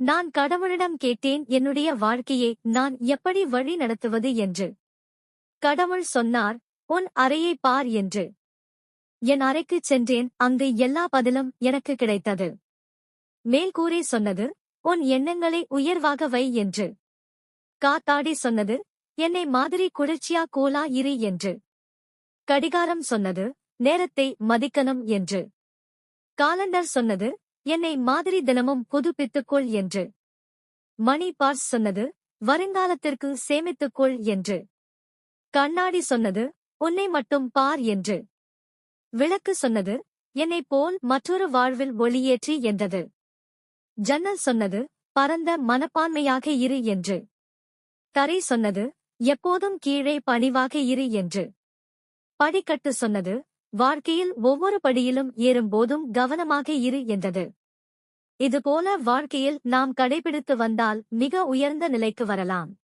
நான் கடவுளிடம் கேட்டேன் என்னுடைய வாழ்க்கையை நான் எப்படி வழி நடத்துவது என்று. கடவுள் சொன்னார் உன் அறையை பார் என்று. என் அறைக்குச் சென்றேன் அங்கு எல்லா பதிலும் எனக்கு கிடைத்தது. மேல்கூரை சொன்னது உன் எண்ணங்களை உயர்வாக வை என்று. காத்தாடி சொன்னது என்னை மாதிரி குளிர்ச்சியா கோலா இரு என்று. கடிகாரம் சொன்னது நேரத்தை மதிக்கணும் என்று. காலண்டர் சொன்னது என்னை மாதிரி தினமும் புதுப்பித்துக்கொள் என்று. மணி பார்ஸ் சொன்னது வருங்காலத்திற்கு சேமித்துக்கொள் என்று. கண்ணாடி சொன்னது உன்னை மட்டும் பார் என்று. விளக்கு சொன்னது என்னைப் போல் மற்றொரு வாழ்வில் ஒளியேற்றி என்றது. ஜன்னல் சொன்னது பரந்த மனப்பான்மையாக இரு என்று. தரை சொன்னது எப்போதும் கீழே பணிவாக இரு என்று. படிக்கட்டு சொன்னது வாழ்க்கையில் ஒவ்வொரு படியிலும் ஏறும்போதும் கவனமாக இரு என்றது. இதுபோல வாழ்க்கையில் நாம் கடைபிடித்து வந்தால் மிக உயர்ந்த நிலைக்கு வரலாம்.